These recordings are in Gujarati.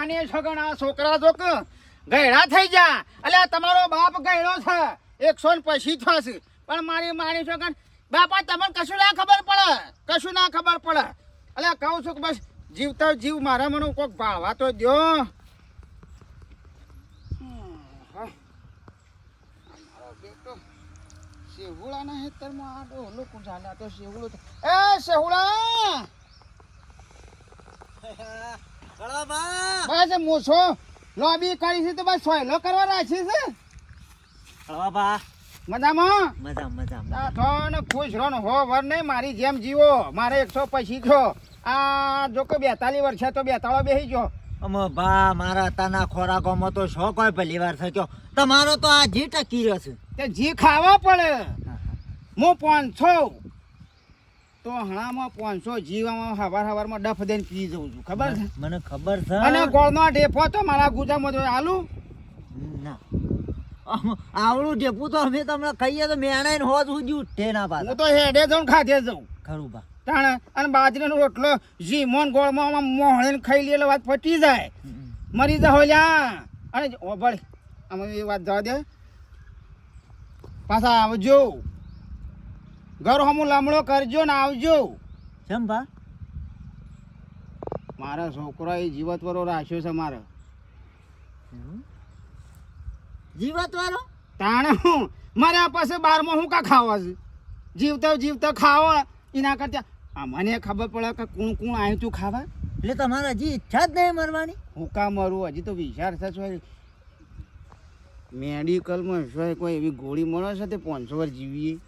આને છગણા છોકરા જોક ગયડા થઈ જા. એટલે તમારો બાપ ગયડો છે. એકસો ને પછી થશે. પણ મારી મારી છોકરા બાપા, તમને કશું ના ખબર પડે? કશું ના ખબર પડે? એટલે કહું છું કે બસ જીવતા જીવ, મારા મને કોઈક ભાળવા તો દો શેહુડાના હેતરમાં આ ચાલે? આ તો શેહુડો એ શેહુડા! બસ મૂછો. લોબી કરી છે તો બસ સોયલો કરવા રાખી છે. મજામાં? મજા ખુશ રહો હો વર નહીં મારી જેમ જીવો. મારે એકસો પછી છો આ જો કે બેતાલી વર્ષે તો બેતાળો બેસી ગયો. અમો બા મારા તાના ખોરાકોમાં તો શોખ હોય પહેલી વાર થયો તમારો તો આ જી ટકી રહ્યો છે. તે જી ખાવા પડે. હું પાંચસો તો હણામાં પાંચસો જીવામાં હવાર હવારમાં ડફ દઈને પી જઉં છું. ખબર છે? મને ખબર છે. અને ગોળનો ઢેફો તો મારા ગુજામાં તો આલુ? ના. આવડું ઢેપું તો અમે તમને કહીએ તો મેણાઈને હોજ સુધી ઉઠે ના હું તો હેડે જાઉં ખાધે જાઉં. ખરું બા. તાણે અને બાજરીનો રોટલો જીમોન ગોળમાં મોહણે મોહળીને ખાઈ લે એટલે વાત પટી જાય. મરી જા હોલ્યા અને ઓભળ ભળી અમે એ વાત જવા દે. પાછા આવજો. ઘર હમું લમણો કરજો ને આવજો. કેમ બા મારા છોકરો એ જીવતવરો રાખ્યો છે મારે? જીવત વાળો તાણે હું? મારા પાસે બારમાં હું કા ખાવા છે? જીવતો જીવતો ખાવા. એના કરતા આ મને ખબર પડે કે કોણ કોણ આવ્યું તું ખાવા? એટલે તમારા હજી ઈચ્છા જ નહીં મરવાની? હું કા મરું? હજી તો વિચાર થશે મેડિકલમાં કોઈ એવી ગોળી મળે છે તે પાંચસો વાર જીવીએ?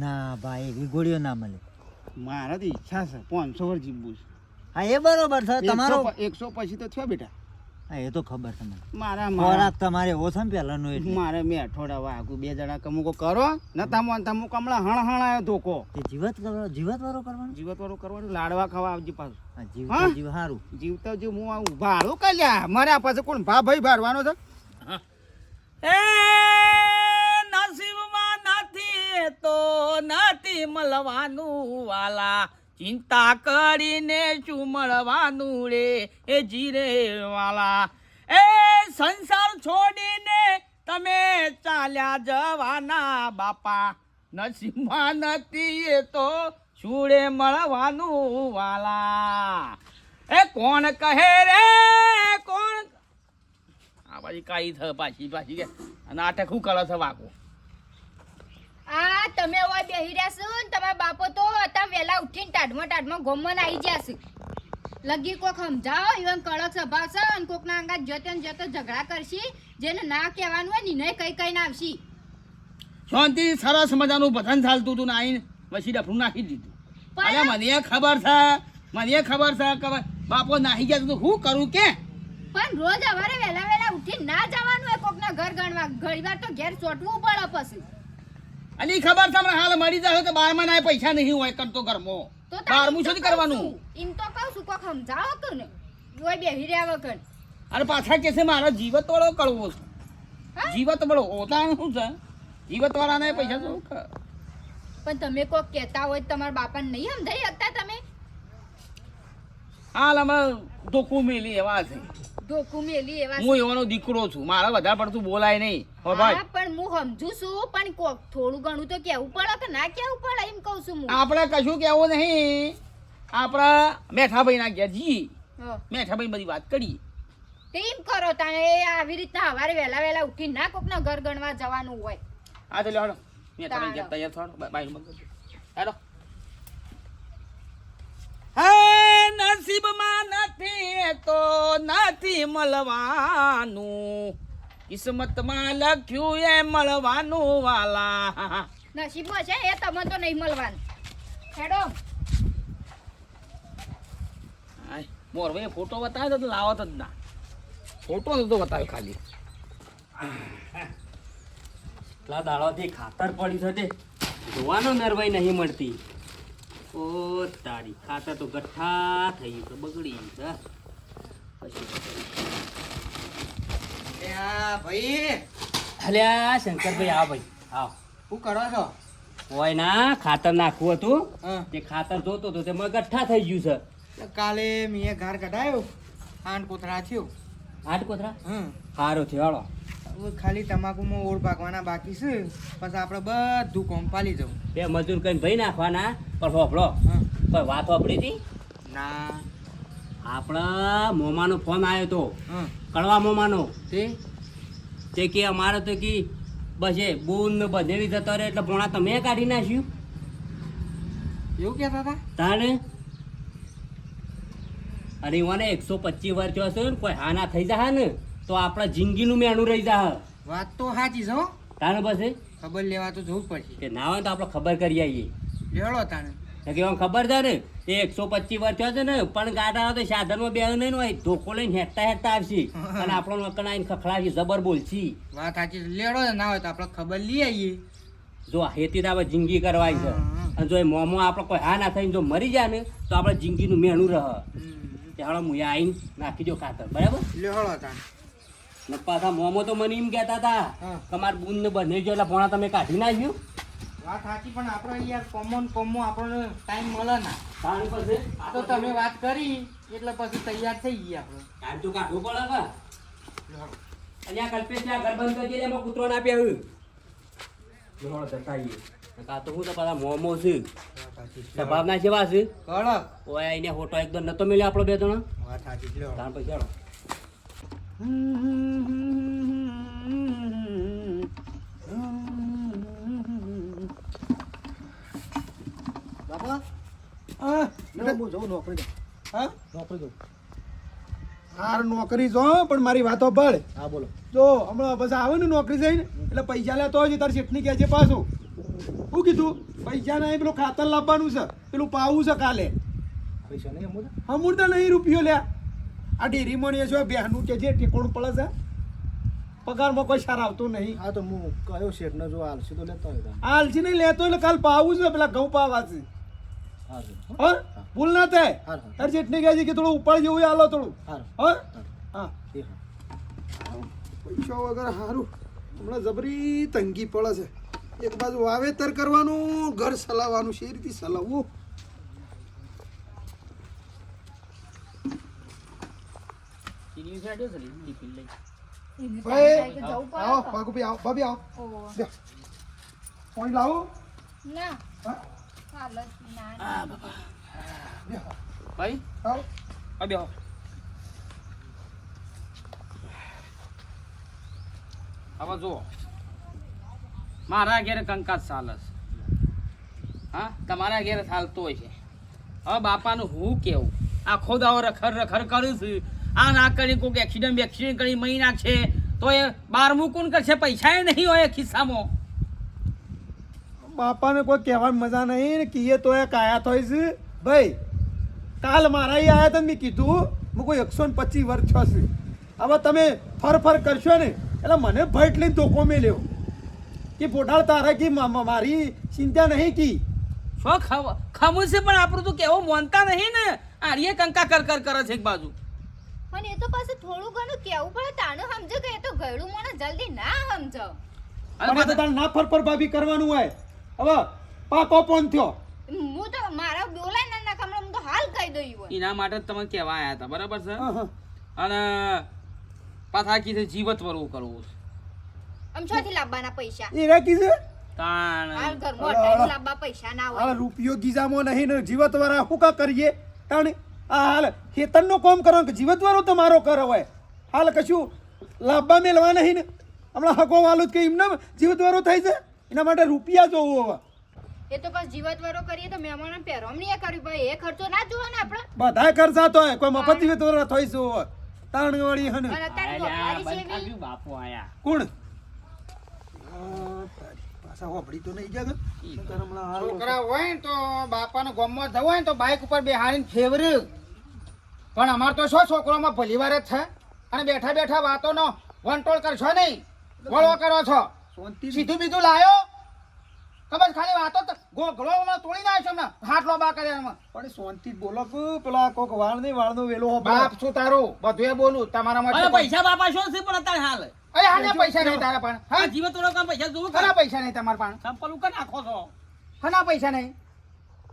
ના ભાઈ એવી ગોળીઓ ના મળે. મારા તો ઈચ્છા છે પાંચસો વર જીવવું છે. હા એ બરોબર છે તમારો એકસો પછી તો થયો બેટા. હા એ તો ખબર છે મને. મારા મારા ખોરાક તમારે એવો છે ને પહેલાંનો એટલે. મારે મેં અઠવાડા વાગું બે જણા કમુકો કરો નતા તમો તમો કમળા હણ હણ આવ્યો ધોકો. તે જીવત કરો જીવત વાળો કરવાનો? જીવત વાળું કરવાનું લાડવા ખાવા આવજી પાછું. હા જીવ જીવ હારું. જીવતા જીવ હું આ ભાડું કલ્યા મારા પાસે કોણ? ભા ભાઈ ભરવાનો છે એ નસીબમાં નથી તો નથી મળવાનું વાલા. ચિંતા કરીને શું મળવાનું રે? એ જીરે વાલા. એ સંસાર છોડીને તમે ચાલ્યા જવાના બાપા. નસીબમાં નથી એ તો રે મળવાનું વાલા? એ કોણ કહે રે? કોણ? આ પાછી કાઈ થ પાછી પાછી કે. નાટક શું કરો છો વાકો આ તમે ઓય બેહી રહ્યા છો ને તમારા બાપો તો હતા વેલા ઉઠીને ટાઢમાં ટાઢમાં ગોમમાં આવી ગયા છે. લગી કોક સમજાવો ઇવન કડક સ્વભાવ છે અને કોકના અંગા જતો ને જતો ઝઘડા કરશી જેને ના કહેવાનું હોય ને કઈ કઈ ના આવશી. શાંતિ સરસ મજાનું ભજન ચાલતું હતું ને આઈને પછી ડફરું નાખી દીધું. અરે મને ખબર છે મને ખબર છે કે બાપો નાહી ગયા તો હું કરું કે? પણ રોજ સવારે વેલા વેલા ઉઠીને ના જવાનું હોય કોકના ઘર ગણવા. ઘણીવાર તો ઘેર ચોટવું પડે પછી. અને ખબર તમને હાલ મળી જાય તો બારમાં ના પૈસા નહીં હોય કરતો ઘરમાં. બારમું શું કરવાનું? એમ તો કહું છું કોક સમજાવો કે ને જોઈ બેહી રહ્યા વગર. અરે પાછા કે છે મારો જીવત વાળો કરવો છે? જીવત વાળો ઓતા શું છે? જીવત વાળાને પૈસા શું પણ તમે કોક કહેતા હોય તમારા બાપાને નહીં સમજાઈ શકતા તમે? હાલ અમે ધોકું મેલી એવા છે. ધોકું મેલી એવા હું એવાનો દીકરો છું. મારે વધારે પડતું બોલાય નહીં. હો ભાઈ. પણ હું સમજુ છું પણ કોક થોડું ઘણું તો કેવું પડે કે ના કેવું પડે એમ કહું છું હું. આપણે કશું કેવું નહીં. આપણા મેઠાભાઈ ના ગયા જી. મેઠાભાઈ બધી વાત કરી. તે કરો તાણે આવી રીતના સવારે વહેલા વહેલા ઉઠી ના કોકના ઘર ગણવા જવાનું હોય. આ તો લ્યો મેઠાભાઈ ગયા તૈયાર થોડો બાઈ હેલો. હે નસીબમાં નથી તો નથી મળવાનું. કિસ્મતમાં લખ્યું એ મળવાનું વાલા. નસીબમાં છે એ તમને તો નહીં મળવાનું. હેડો. મોરવે મોરભાઈ ફોટો બતાવ્યો તો લાવો તો જ ના. ફોટો નતો બતાવ્યો ખાલી. એટલા દાડોથી ખાતર પડ્યું છે તે. જોવાનો નરવાઈ નહીં મળતી. ઓ તારી ખાતર તો ગઠ્ઠા થઈ ગયું બગડી ગયું છે પછી ભાઈ. અલ્યા શંકરભાઈ આ ભાઈ આવ શું કરો છો? હોય ના ખાતર નાખવું હતું. તે ખાતર જોતો તો તેમાં ગઠ્ઠા થઈ ગયું છે. કાલે મેં ઘર કઢાયો આઠ કોથરા થયો. આઠ કોથરા હમ. સારું થયો હાલો. ખાલી તમાકુમાં ઓળ પાકવાના બાકી છે. પછી આપણે બધું કોમ પાલી જવું. બે મજૂર કઈ ભાઈ નાખવાના? પણ હોભળો કોઈ વાત હોભળી હતી? ના. આપણા મોમાનો ફોન આવ્યો તો. કડવા મોમાનો. તે? તે કે અમારે તો કે બસ એ બૂન ને બધેવી જતો રહે એટલે ભોણા તમે કાઢી નાખ્યું? એવું કહેતા હતા? તાણે? અને મને એકસો પચીસ વર્ષ હશે ને કોઈ હાના થઈ જાય ને? તો આપણા જિંદગીનું મેણું રહી જાય વાત તો સાચી છો તાને પછી? ખબર લેવા તો જવું પડશે. કે ના હોય તો આપણે ખબર કરી આવીએ. લેવડો તાને ખબર છે ને એ એકસો પચીસ વર્ષ થયો છે ને પણ ગાડા તો સાધનમાં બે નહીં હોય ધોકો લઈને હેઠતા હેઠતા આવશે. અને આપણો નકર આવીને ખખડાવી જબર બોલશી. વાત સાચી લેડો ના હોય તો આપણે ખબર લઈ આવીએ. જો હેતી આપણે જિંદગી કરવાય છે. અને જો એ મોમો આપણે કોઈ હા ના થઈને જો મરી જાય ને તો આપણે જિંદગીનું મેણું રહે. ત્યાં હું આવીને નાખી દો ખાતર. બરાબર? લેવડો તાણે. ને પાછા મોમો તો મને એમ કહેતા હતા હા. કે મારા બુન ને બને જો એટલે ભોણા તમે કાઢી નાખ્યું. વાત સાચી પણ આપણે યાર કોમન કોમો આપણને ટાઈમ મળે ના. તાણી પછી આ તો તમે વાત કરી એટલે પછી તૈયાર થઈ ગયા આપણે. ટાઈમ તો કાઢવું પડે કે અહીંયા કલ્પેશ ત્યાં ઘર બંધ કરી એમાં કૂતરો ના આપ્યા જોડો જતાઈએ આ તો હું તો પાછા મોમો છે. સ્વભાવના જેવા છે. કડક ઓય એને ફોટો એકદમ નતો મળ્યો આપણો બે જણા. વાત સાચી છે, પછી ચાલો બાપા? હા? હું? જઉં નોકરી જઉં. હા? નોકરી જાઉં હાર નોકરી જો પણ મારી વાતો ભળ. હા બોલો. જો હમણાં બસ આવે ને નોકરી જઈને એટલે પૈસા લેતો હોય જ તારી શેઠની કહે છે પાછું. શું કીધું? પૈસા નહીં પેલું ખાતર લાવવાનું છે પેલું પાવું છે કાલે. પૈસા નહીં અમૂર્તા નહીં રૂપિયો લ્યા. આ ડેરી જો છો બેહનું કે જે ટેકોણું પડે છે? પગારમાં કોઈ સારા આવતું નહીં. હા તો હું કયો શેઠ ને જો આલસી તો લેતો હોય તમે નહીં લેતો એટલે કાલ પાવું છે પેલા ઘઉં પાવા છે. હા. હા ભૂલ ના થાય. તારી જેટલી કહે છે કે થોડું ઉપાડ જેવું હાલો થોડું. હા હા? હા હા. એ હા. પૈસા વગર સારું હમણાં જબરી તંગી પડે છે. એક બાજુ વાવેતર કરવાનું ઘર ચલાવવાનું છે એ રીતે ચલાવવું. ચીની સાઈડ છે લીલી પીલી. ભાઈ આવો તો. ભાગુભાઈ આવો ભાભી આવો. પાણી લાવો. ના. હા? હાલત ના બે ભાઈ? આવો. આ બેહો. હવે જુઓ. મારા ઘેરે કંકાસ ચાલસ હા? તમારા ઘેરે ચાલતો હોય છે. હવે બાપાનું હું કેવું? આખો દાવો રખર રખર કરું છું. આ ના કરી કોઈક એક્સિડન્ટ બેક્સિડન્ટ કરી મહી નાખશે. તો એ બારમું કોણ કરશે. પૈસા એ નહીં હોય ખિસ્સામાં. બાપાને કોઈ કહેવાની મજા નહીં ને કીએ તો એ કાયા થઈ છે. ભાઈ કાલ મારા આવ્યા હતા મેં કીધું હું કોઈ એકસો ને પચીસ વર્ષ થશે. હવે તમે ફર ફર કરશો ને એટલે મને ભટ લઈને ધોકો મેલ્યો. કે પોટાળ તારા કી મારી ચિંતા નહીં કી? શું ખમું છે પણ આપણું તો કેવું માનતા નહીં ને? આર્ય કંકા કર કર કરે છે એક બાજુ. પણ એ તો પાછું થોડું ઘણું કેવું પડે તાનું સમજો કે એ તો ગયડું મને જલ્દી ના સમજો. અને તો તારે ના ફર ફર ભાભી કરવાનું હોય. હવે પાકો પણ થયો. હું તો મારા બોલાય ના ના કમળા હું તો હાલ કહી દઉં હોય. એના માટે જ તમે કહેવા આવ્યા હતા બરાબર છે. અને પાછા કીધું જીવત વરવું કરવું છે. આમ છોથી લાવવાના પૈસા. એ રાખી છે? તાણ. હાલ ઘર મોટા લાવવા પૈસા ના હોય. હવે રૂપિયો ગીજામાં નહીં ને જીવત વરા શું કા કરીએ? તાણે આ હાલ ખેતરનું કામ કરો કે જીવત તો તમારો કરો હોય. હાલ કશું લાંબા મેળવા નહીં ને. હમણાં હકો વાલું જ કે એમને જીવત વાળો થાય છે. એના માટે રૂપિયા જોવો હવે. એ તો બસ જીવત વાળો કરીએ તો મહેમાનો પહેરવણી એ કર્યું. ભાઈ એ ખર્ચો ના જોવો ને આપણે. બધા ખર્ચા તો હોય. કોઈ મફત જીવત વાળો થઈ શું હવે તાણ વળી હને બાપુ આયા. કોણ? હોભળી તો નહીં જગત છોકરા હોય ને તો બાપાને ગમમાં જવું હોય ને તો બાઇક ઉપર બેહાડીને ફેવર્યું પણ અમાર તો શું છોકરોમાં ભલી વાર જ છે? અને બેઠા બેઠા વાતોનો વંટોળ કરશો નહીં. વળો કરો છો. સીધું બીધું લાયો. તો ખાલી વાતો જ- ગળો હમણાં તોડી નાખ્યો હમણાં. હાથ લોબા કર્યા એમાં. પણ શાંતિ બોલો કે પેલા કોક વાળ નહીં વાળનો વેલો બાપ છું તારું. બધું બોલું. તમારા માટે પૈસા બાપા શું છે પણ અત્યારે હાલ? અરે આને પૈસા નહીં તારા પણ હા? જીવન જીવત કામ પૈસા જોવું ખરા પૈસા નહીં તમારા પણ. સંપલ ઉપર નાખો છો. ઘણા પૈસા નહીં.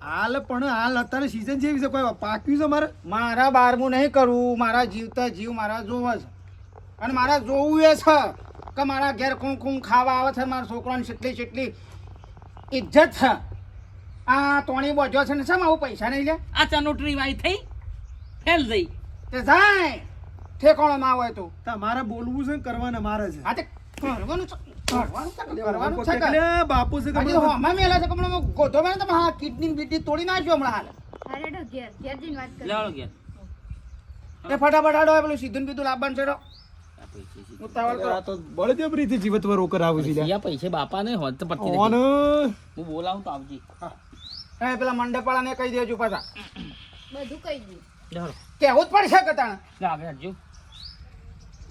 હાલ પણ હાલ અત્યારે સીઝન જેવી છે કોઈ પાક્યું છે મારે મારા બારમું નહીં કરવું મારા જીવતા જીવ મારા જોવા છે. અને મારા જોવું એ છે કે મારા ઘેર કું કું ખાવા આવે છે મારા છોકરાને કેટલી કેટલી ઇજ્જત છે. આ તોણી બોજો છે ને શા આવું પૈસા નહીં લે? આ ચનોટરી વાઈ થઈ ફેલ થઈ. તે જાય. ઠેકોણો ના હોય તો. તમારે બોલવું છે કરવાના મારે છે. આ તે કરવાનું છે? કરવાનું છે? એટલે બાપુ છે કે? આજે મેલા છે કે ગોધો મેં તમે હા કિડની બીડની તોડી નાખ્યો હમણાં હાલ. અરે ડો ઘેર ઘેર જઈને વાત કરી. લેવાડો ઘેર. એ ફટાફટ હાડો પેલું સીધું ને લાવવાનું છે કહી દેજો પાછા. બધું કહી દઉં કેવું જ પડશે કે તાણે. લે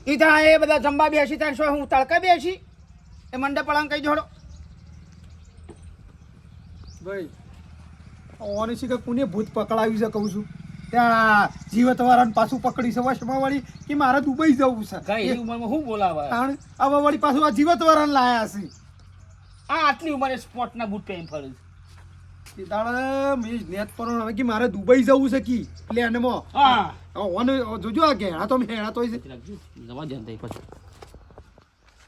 ઈ ત્યાં એ બધા જમવા બેસી ત્યાં શું હું તડકા બેસી? એ મંડપવાળાને કહી જોડો ભાઈ ઓની છે કે કોને ભૂત પકડાવ્યું છે કહું છું. ત્યાં જીવત વાળાને પાછું પકડી છે વશમાં વાળી કે મારે દુબઈ જવું છે. કઈ ઉંમરમાં શું બોલાવા કારણ આવા વાળી પાછું આ જીવત વાળાને લાયા છે. આ આટલી ઉંમરે સ્પોર્ટના બૂટ પહેરી ફરે છે. તે મેં નેત પર હવે કે મારે દુબઈ જવું છે કી પ્લેનમાં. હા. ઓન જોજો આ ઘેડા તો હેડા તો છે. જવા દે તઈ પછી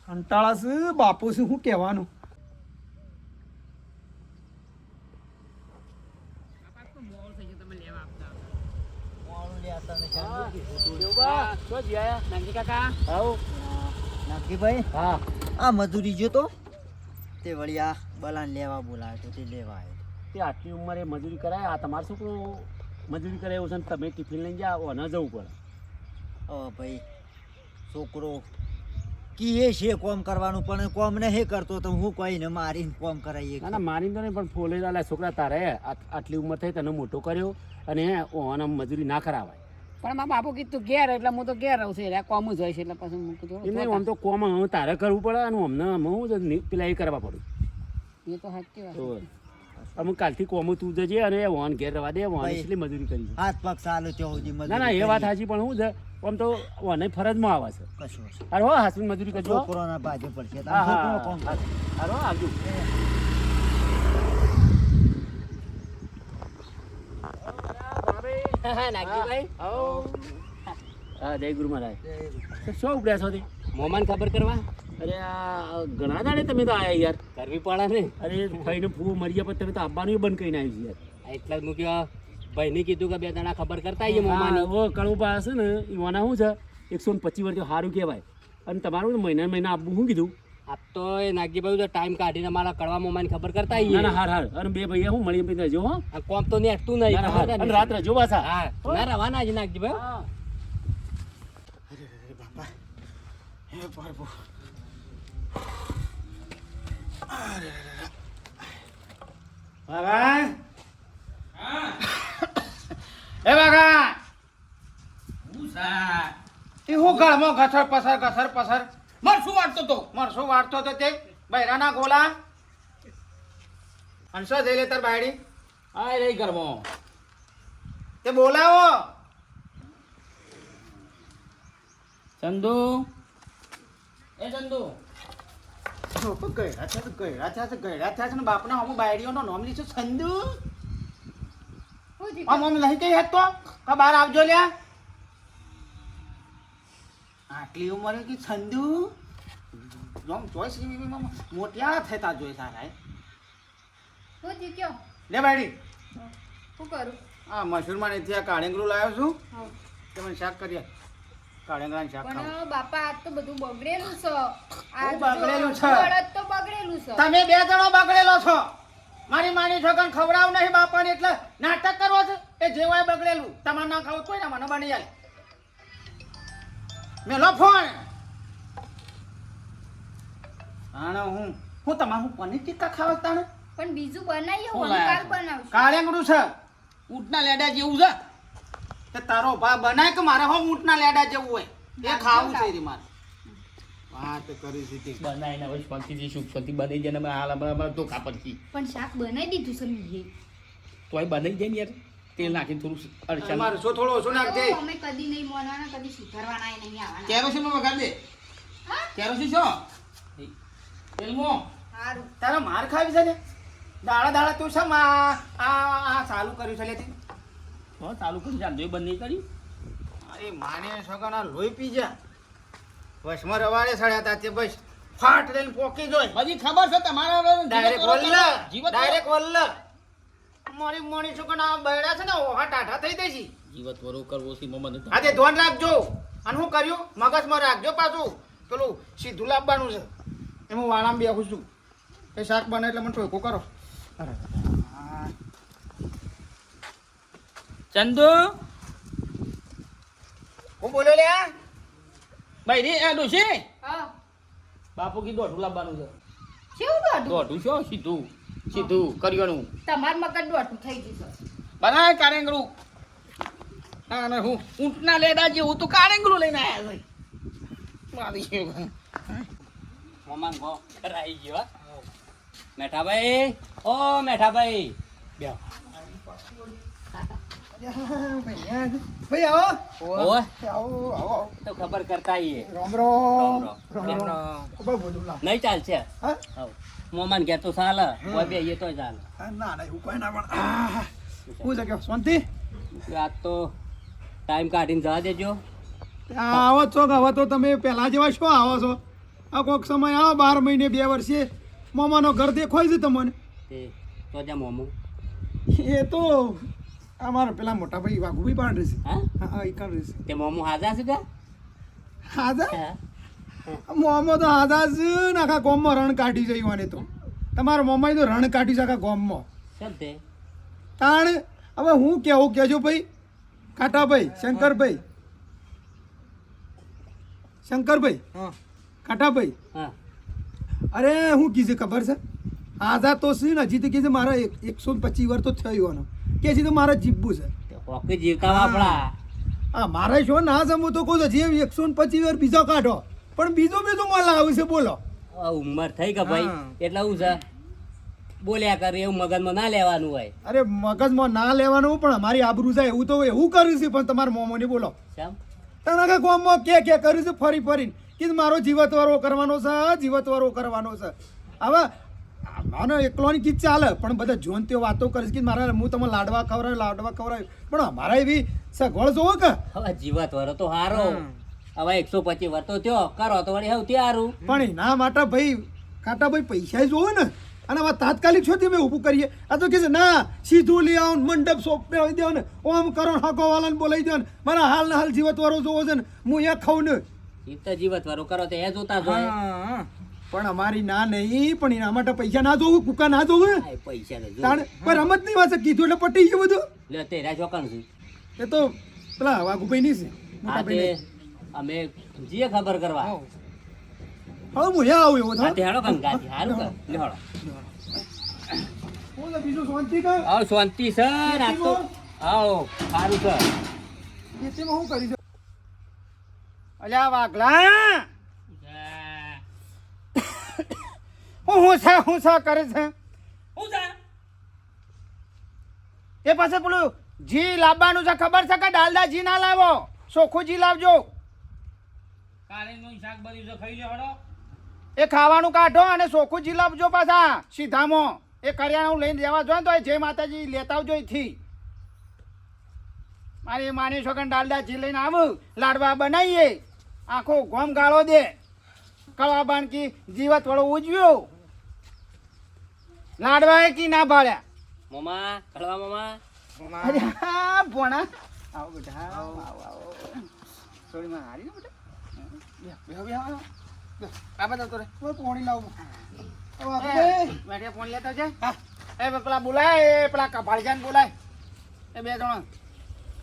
કંટાળા બાપુ છે શું કહેવાનું? હા. આ મજૂરી જો તો? તે વળી આ બલાન લેવા બોલાવ્યો તો તે લેવા આવ્યો. તે આટલી ઉંમરે મજૂરી કરાય? આ તમારું છોકરું મજૂરી કરે એવું છે ને તમે ટિફિન લઈને જાઓ ન જવું પડે. ઓ ભાઈ છોકરો કીએ છે કોમ કરવાનું પણ કોમ નહીં કરતો તો હું કોઈને મારીને કોમ કરાવીએ ના ના મારીને તો નહીં પણ ફોલે દાલા છોકરા તારે આ- આટલી ઉંમર થઈ તને મોટો કર્યો અને ઓને મજૂરી ના કરાવાય. પણ મારા બાપુ કીધું ઘેર એટલે હું તો ઘેર રહું છું. એટલે કોમ જ હોય છે એટલે પછી હું કીધું નહીં આમ તો કોમ હવે તારે કરવું પડે અને અમને હું જ ની- પેલા એ કરવા પડે. એ તો સાચી વાત તો અમુક કાલથી કોમો તું જજે અને વાન ઘેર રવા દે વાન. એટલી મજૂરી કરી છે. હાથ પગ ચાલુ હોજી મજૂરી ના ના એ વાત સાચી પણ હું છે આમ તો ઓને ફરજમાં આવે છે. કશું અરે હો હાસી મજૂરી કરજો છોકરોના બાજુ પડશે અરે હો, આવજો. હા જય ગુરુ મહારાજ. શું ઉપડ્યા છો તે? મોમાન ખબર કરવા? અરે આ ઘણા દાડે તમે તો આયા યાર. કરવી પડે ને? અરે ભાઈને ફૂ મરી ગયા પછી તમે તો આવવાનું બંધ કરીને આવી યાર. એટલા જ મૂક્યો. ભાઈને કીધું કે બે જણા ખબર કરતા આવીએ મોમાની મોમાની. ઓ કળું હશે ને એવાના શું છે? એકસો ને પચીસ વર્ષ સારું કહેવાય. અને તમારું ને મહિના મહિના આપવું શું કીધું? આપ તો એ નાગજીભાઈ તો ટાઈમ કાઢીને મારા કડવા મોમાની ખબર કરતા આવીએ ના હાર હાર. અને બે ભૈયા હું મળી પીને જો હા? કોમ તો નહીં હટતું નહીં અને ને? રાત્રે જો પાછા. હા ના રવાના જ નાગજીભાઈ ભાઈ હે. પ્રભુ બાબા એ એ હું ગળમાં ઘસર પસર ઘસર પસર. મર શું વાંચતો તો? મરસો વાળતો તો તે બૈરાના ગોલા? હંસો જઈ લે તાર બાયડી. આ રહી કરવો તે બોલાવો. ચંદુ. એ ચંદુ. જો તો ગયડા છે ગયડા થયા છે ગયડા થયા છે ને બાપના હમું બાયડીઓનો નામ લીધું સંધુ આમ આમ નહીં કઈ હેત. કા બહાર આવજો લ્યા. આટલી ઉંમરે કે સંધુ જોમ ચોઈસ મોટિયા થતા જોઈ સારા હે. હું થયું કયો લે બાયડી. શું કરું? આ મશરૂમાં નથી આ કાળીંગરું લાવ્યો છું. તમે શાક કરીએ કાળેંગરાનું શાક પણ બાપા આ તો બધું બગડેલું છે. આ બગડેલું છે? બળદ તો બગડેલું છે. તમે બે જણો બગડેલો છો. મારી માની છોકરાને ખવડાવ નહીં બાપાને એટલે નાટક કરવો છે? એ જેવાય બગડેલું. તમારે ના ખાવું કોઈ ના મને બની જાય. મેલો ફોન. આણો હું હું તમારે હું પનીર ટીક્કા ખાવ તાણે? પણ બીજું બનાવીએ હું કાલ બનાવું? કાળેંગડું છે. ઊંટના લેડા જેવું છે. તે તારો ભા બનાય કે મારે હો ઊંટના લેડા જેવું હોય? એ ખાવું છે રી મારે. વાત કરી દીધી બનાવીને હવે શાંતિથી સુખ શાંતિ બનાવી જાય ને હાલ હમણાં હમણાં તો કાપડથી પણ શાક બનાવી દીધું છે મેં તોય બનાવી જાય ને યાર. તેલ નાખીને થોડું અડચણ મારે છો થોડો ઓછો નાખજે અમે કદી નહીં મોનવાના કદી સુધારવાના નહીં આવવાના. કેરોસીન વગાડ દે. હા? કેરોસીન છો? તેલમાં. તારા માર ખાવી છે ને? દાડા દાડા તું આ આ આ ચાલુ કર્યું છે લેતી હો ચાલુ કરી બંધ નહીં કરી. અરે માને છોકરા લોહી પી જા. વસમાં રવાડે સડ્યા તા તે બસ ફાટ લઈને પોકી જોય બધી ખબર છે તમારા ડાયરેક્ટ વલ્લ. ડાયરેક્ટ વલ્લ. મારી મોણી છોકરા બૈડા છે ને ઓહા ટાઢા થઈ દેસી જીવત વરો કરવો છે મમ્મી તે. ધ્યાન રાખજો. અને હું કર્યું? મગજમાં રાખજો પાછું. પેલું સીધું લાવવાનું છે. એમ હું વાળામાં બેહું છું. એ શાક બને એટલે મને ટોયકો કરો. અરે આ ચંદુ? હું બોલો લે ભાઈ રે આ ડોશી? હા. બાપુ કી દોઢું લાવવાનું છે. કેવું દોઢું દોઢું શું સીધું. સીધું કર્યોનું. તમાર મગજ દોઢું થઈ ગયું છે. બનાય કારેંગળું ના ના હું ઊંટના લેડા જેવું તું કારેંગરું લઈને આવ્યા છે. મારી શેવ. મમાન ગો કરાઈ ગયો હો. મેઠાભાઈ ઓ મેઠાભાઈ. બેહો. ભાઈ આવો. ઓય આવો આવો તો ખબર કરતા આઈએ? રામ રામ રામ રામ. રામ બહુ બધું લાવ નહીં ચાલશે? હા? મોમાન ઘેર તો ચાલે. કોઈ બે તો ચાલે. ના ના એવું ના પણ. આહ, શું શાંતિ? આજ તો ટાઈમ કાઢીને જવા દેજો. આવો છો હવે તો તમે પહેલા જેવા શું આવો છો? આ કોઈક સમય આવો બાર મહિને બે વર્ષે. મામાનો ઘર દેખાય છે તમને? તે તો જા મોમો. એ તો અમારા પેલા મોટા ભાઈ વાઘુભાઈ પણ રહેશે હા? હા એ પણ રહેશે તે મોમો હાજા છે કે? હાજા? મોમો તો હાજા છે ને આખા ગોમમાં રણ કાઢી જઈ વાને તો. તમારા મોમાઈ તો રણ કાઢી છે આખા ગોમમાં. તાણ હવે હું કેવું કેજો ભાઈ? કાટાભાઈ શંકરભાઈ. શંકરભાઈ હા. કાટાભાઈ હા. અરે હું કીધું ખબર છે? આઝાદ તો છે ને હજી તો કીધું મારા એકસો પચીસ વર્ષ તો થયું એનો કે છે તો મારે જીવવું છે. હોકી જીવતા આપણા. હા મારે શું ના સમું તો કહું છું જે એકસો ને પચીસ વાર બીજો કાઢો. પણ બીજો બીજો મોલ આવે છે બોલો. ઉંમર થઈ કે ભાઈ. એટલે હું છે બોલ્યા કરે એવું મગજમાં ના લેવાનું હોય. અરે મગજમાં ના લેવાનું પણ અમારી આબરૂ જાય એવું તો એવું કર્યું છે પણ તમારા મોમો ને બોલો. તને કે ગામમાં કે કે કર્યું છે ફરી ફરીને. કે મારો જીવતવારો કરવાનો છે જીવતવારો કરવાનો છે. હવે મને એકલોની ગીત ચાલે. પણ બધા જોન તે વાતો કરીશ કે મારા હું તમે લાડવા ખવરાય લાડવા ખવરાય પણ અમારા એવી સગવડ જોવો કે. હવે જીવત વરો તો હારો. હવે એકસો પચીસ વરતો થયો. કરો તો વળી સૌથી હારું. પણ એના માટે ભાઈ કાંટા ભાઈ પૈસા જોવે ને. અને હવે તાત્કાલિક છો તમે ઊભું કરીએ. આ તો કે છે ના સીધું લઈ આવો મંડપ સોંપે આવી દેવો ને. ઓમ કરો હાકો વાળાને બોલાવી દો ને. મારા હાલ ને હાલ જીવતવારો જોવો છે ને. હું અહીંયા ખાઉં ને. જીવત વરો કરો તો એ જોતા જોઈએ હા. પણ અમારી ના નહીં પણ એના માટે પૈસા ના જોવું કુકા ના જોવું પૈસા તાણ પણ રમત નહીં વાત કીધું એટલે પટી ગયું બધું. લે તેરા ચોકણ છે. એ તો પેલા વાઘુભાઈ ની છે મોટા ભાઈ અમે જીએ ખબર કરવા. હવે. હું અહીંયા આવું એવો થાય હેડો કંગાજી હારું કર લે હેડો હું તો બીજું શાંતિ કર. આવ શાંતિ સર આ તો. આવો સારું સર ખેતીમાં હું કરી દઉં અલ્યા વાઘલા! હું હું છે હું છે કરે છે? હું છે? એ પાસે પેલું જી લાવવાનું છે ખબર છે કે ડાલડા જી ના લાવો? ચોખ્ખું જી લાવજો. શાક છે ખાઈ એ ખાવાનું કાઢો અને ચોખ્ખું જી લાવજો પાછા સીધામાં. એ કરિયાણું લઈને જવા જોઈએ તો એ જય માતાજી લેતા આવજો એથી. મારી માની છોકરા ડાલડા જી લઈને આવું લાડવા બનાવીએ. આખો ગોમ ગાળો દે. કળવા બાણકી જીવત વાળો ઉજવ્યો. લાડવા કી ના ભાળ્યા? મોમા કળવા મમા. અરે હા, ભોણા. આવો બેટા આવો આવો આવો. થોડી માં હારી બેટા? બે બે બે આવો આ બધા તો રે. પોણી લાવું. વાઘુભાઈ, બેઠે છે એ પેલા બોલાય એ પેલા કપાળજાને બોલાય. એ બે જણ.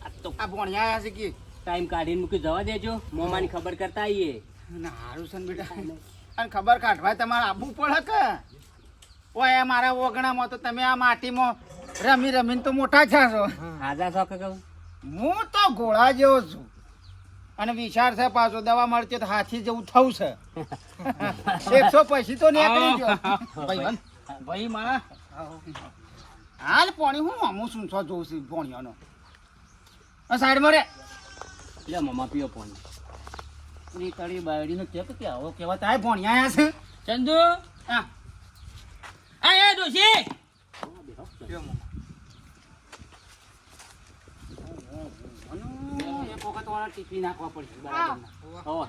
આ તો આ ભોણિયા છે કે. ટાઈમ કાઢીને મૂકી જવા દેજો. મોમાની ખબર કરતા આવીએ ના હારું છે ને બેટા. અને ખબર કાઢવા તમારે આવવું પડે કે? ઓય મારા ઓગણામાં તો તમે આ માટીમાં રમી રમીને તો મોટા થયા છો. હાજા છો કે હું તો ઘોડા જેવો છું. અને વિચાર છે પાછો દવા મળશે તો હાથી જેવું થવું છે. એકસો પછી તો નીકળી ગયો. ભાઈ મારા. હાલ પોણી હું અમુક શું છો જોઉં છું પોણીઓનો? સાઈડમાં રે. લે મમા પીઓ પોણી. નીકળી બાયડીનો કે કે આવો કેવા તાય પોણી આયા છે? ચંદુ? હા. આ એ ડોશી. એક વખત વાળા ટીપી નાખવા પડશે હા. બરાબર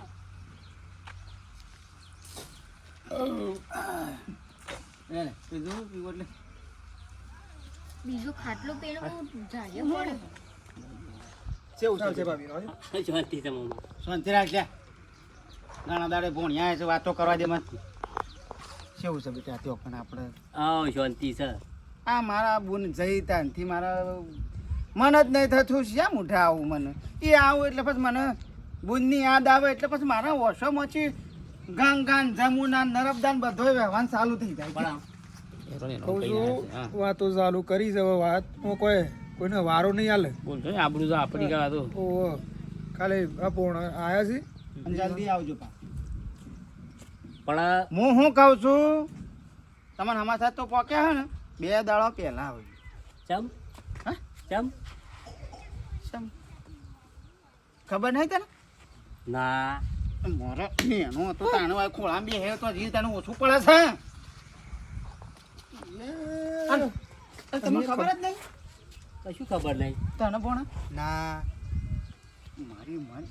બીજું ખાટલું પીણું જાય પડે? શાંતિ રાખજે. ઘણા દાડે ભોણ્યા વાતો કરવા દે મત કેવું છે બેટા તો પણ આપણે? હા શાંતિ છે. આ મારા બુન જઈ ત્યાંથી મારા મન જ નહીં થતું શ્યા મૂઠા આવું મને? એ આવું એટલે પછી મને બુનની યાદ આવે એટલે પછી મારા વર્ષોમાંથી ગાંગ ગાન જમુના નરબદાન બધો વ્યવહાર ચાલુ થઈ જાય પણ વાતો ચાલુ કરી છે વાત. હું કોઈ કોઈને વારો નહીં હાલે બોલતો ને આપણું આપણી કા ઓહો. ખાલી આ પૂર્ણ આયા છે. જલ્દી આવજો પા. પણ હું શું કહું છું? તમને હમાસા તો પોક્યા હે ને બે દાડો પહેલા આવજો ચમ? હા? ચમ? ચમ? ખબર નહીં તને? ના. મોરે એનો તો તાનો આ ખોળા બે હે તો હજી તને ઓછું પડે છે. તમને ખબર જ નહીં કશું ખબર નહીં તને પણ? ના. મારી મન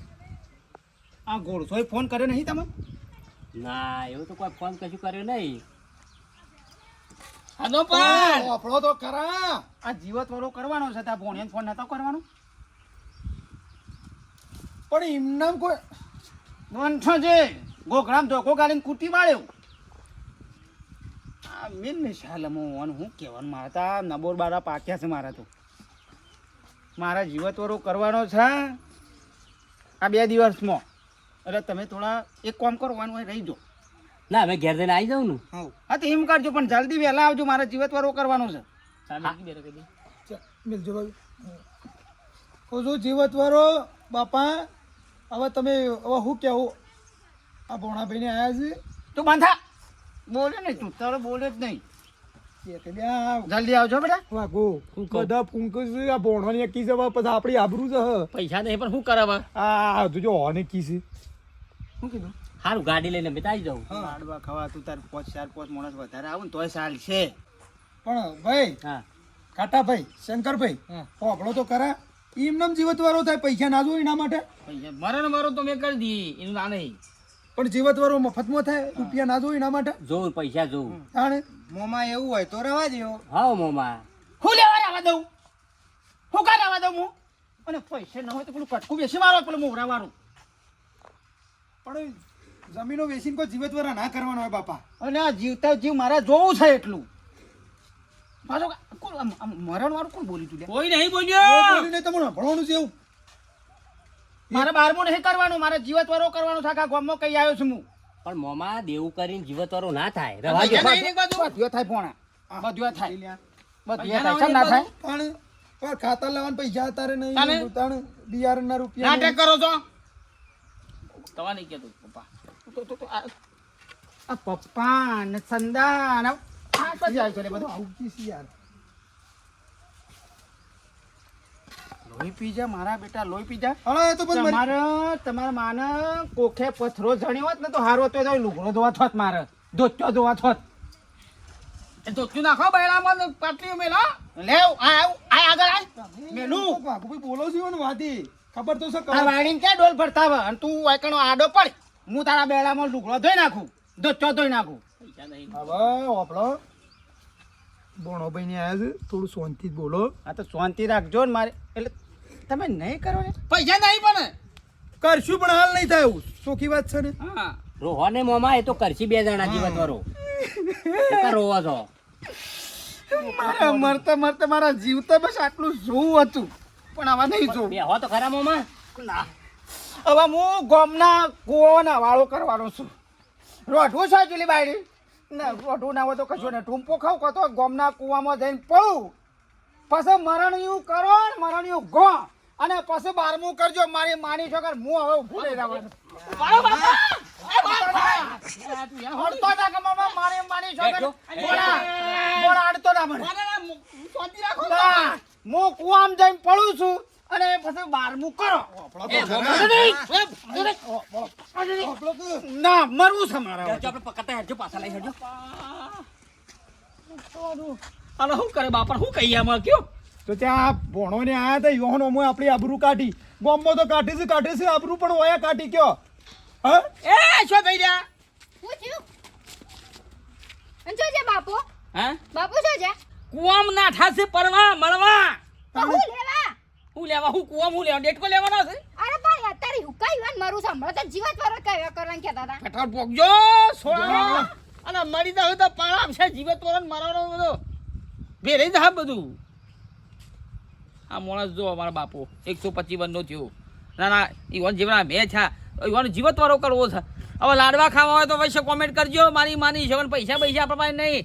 આ ગોળસોય ફોન કર્યો નહીં તમે? ના એવું તો કોઈ ફોન કશું કર્યો નહીં. આનો પણ આપણો તો ખરા. આ જીવત વાળો કરવાનો છે તા ભોણિયાને ફોન નતો કરવાનો? પણ એમનામ કોઈ નોંઠો છે ગોખરામ ધોકો ગાડીને કૂટી વાળ્યો આ મેન ને મોહન હું કહેવાનું? મારા તા નબોર બારા પાક્યા છે મારા તો. મારા જીવત વાળો કરવાનો છે આ બે દિવસમાં. એટલે તમે થોડા એક કામ કરવાનું હોય રહી જો ના મેં ઘેર જઈને આવી જાઉં ને. હા. તો એમ કરજો પણ જલ્દી વહેલા આવજો મારે જીવત વાળો કરવાનો છે. મિલજો ભાઈ કહું છું જીવત વાળો બાપા હવે તમે હવે શું કહેવું આ ભોણાભાઈને આવ્યા છે. તું બાંધા. બોલે નહીં તું તારો બોલે જ નહીં. કે કે જલ્દી આવજો બેટા. વાગો બધા ફૂંક છે આ ભોણવાની કી છે હવે પછી આપણી આબરૂ છે. હ. પૈસા નહીં પણ શું કરાવવા? આ જો હોને કી છે. શું કીધું? સારું ગાડી લઈને બેટા આવી જાઉં લાડવા ખાવા તું તાર પાંચ ચાર પાંચ માણસ વધારે આવું ને તોય સાલ છે. પણ ભાઈ હા. કાટાભાઈ શંકરભાઈ હોબળો તો કરા એમનામ જીવતવારો થાય પૈસા ના જોઈ એના માટે. પૈસા મારે ને મારો તો મેં કરી દી એનું ના નહીં. પણ જીવતવારો મફતમાં થાય રૂપિયા ના જોઈ એના માટે? જોઉં પૈસા જોઉં. જાણે મોમાં એવું હોય તો રહેવા દો હા મોમા? હું લેવા રહેવા દઉં? હું કા રહેવા દઉં હું? અને પૈસા ન હોય તો પેલું કટકું બેસી મારો પેલું મોરા વાળું પણ જમીનો વેચીને કોઈ જીવતવરા ના કરવાનો હોય બાપા. અને આ જીવતા જીવ મારા જોવું છે એટલું. પાછો કોણ મરણ વાળું કોણ બોલી તું કોઈ નહીં બોલ્યો! બોલીને તમને ભણવાનું છે એવું? મારે બારમું નહીં કરવાનું મારે જીવતવરો કરવાનું આખા ગામમાં કઈ આવ્યો છું હું. પણ મોમાં દેવું કરીને જીવત વાળો ના થાય. બધું થાય પોણા. બધું થાય. બધું થાય. ના પણ પણ ખાતા લેવાના પૈસા તારે નહીં બિયારણ ના રૂપિયા નાટક કરો છો. તવા નહીં કહેતો પપ્પા. તો- તો- આ આ પપ્પા ને સંદા ને આ જાય છે બધું આવું છે યાર. લોહી પીજા મારા બેટા લોહી પીજા હવે તો બસ મારી- તમારે તમારા માને કોખે પથરો જણ્યો હોત ને તો હારો તો જાય લુગડો ધોવા થોત મારે. ધોત્યો ધોવા થોત એ ધોતું નાખો બૈરામાં મને પાટલી મેલો. લેવ આ આવ આ આગળ આય મેલું. બોલો છો ને વાતી ખબર તો છે આ કવા- ક્યાં ડોલ ભરતા હવે? અને તું વાયકણો આડો પડ. હું તારા બેડામાં લુગડો ધોઈ નાખું. ધોચો ધોઈ નાખું. હવે ઓપલો. બોણો ભાઈ ને આવ્યા છે. થોડું શાંતિ બોલો. આ તો શાંતિ રાખજો ને મારે. એટલે તમે નહીં કરો ને? પૈસા નહીં પણ. કરશું પણ હાલ નહીં થાય એવું. સોખી વાત છે ને? હા. રોહો ને મોમા એ તો કરશી બે જણા જીવન વાળો રોવા રોવો છો મારા મરતા મરતા મારા જીવતા બસ આટલું જોવું હતું. પણ આવા નહીં જોવું બે હો તો ખરા મોમા. ના. હવે હું ગોમના કૂવાના વાળો કરવાનો છું. રોઢવું છે ચૂલી બાયડી? ના રોઢવું ના હોય તો કશું ને ટૂંપો ખાવ કહો તો ગોમના કૂવામાં જઈને પડું. પછી મરણિયું કરો ને મરણિયું ગો. અને પછી બારમું કરજો. મારી માની છોકર હું હવે ઊભું રહી રહ્યો મારો બાપા! એ બાપા! હળતો ના કે મામા, મારી માની છોકર બોલા. બોલા અડતો ના મને. શાંતિ રાખો હું કુવામ જઈને પડું છું અને પછી બારમું કરો. ના મરવું છે મારા આપણે પકડતા હેરજો પાછા લઈ હેરજો અને શું કરે બાપા? શું કહીએ આમાં? કયો? તો ત્યાં ભણો ને આયા હતા યોહન ઓમો આપણી આબરૂ કાઢી. ગોમમાં તો કાઢી છે કાઢી છે આબરૂ પણ ઓયા કાઢી કયો. હ? એ શું થઈ રહ્યા અને શું છે બાપો? હા? બાપુ શું છે? કુવામ ના ઠાસે પરવા મળવા. હું લેવા? હું લેવા હું કુવામ હું લેવા? ડેટકો લેવાનો છે? અરે પણ અત્યારે હું કઈ વાત મારું સાંભળો તો જીવત પર કઈ કરવાનું કે દાદા કઠોળ પોકજો સોળા. અને મરી દા તો પાણા આપશે જીવત પર મારવાનો બધો. ભેરી જા બધું. આ માણસ જો અમારા બાપો એકસો પચીસ વનનો થયો. ના ના ઈવન જીવના મેં છે. ઈવન જીવતવારો કરવો છે. હવે લાડવા ખાવા હોય તો વૈશ્ય કોમેન્ટ કરજો. મારી માની છે પૈસા પૈસા આપણા પાસે નહીં.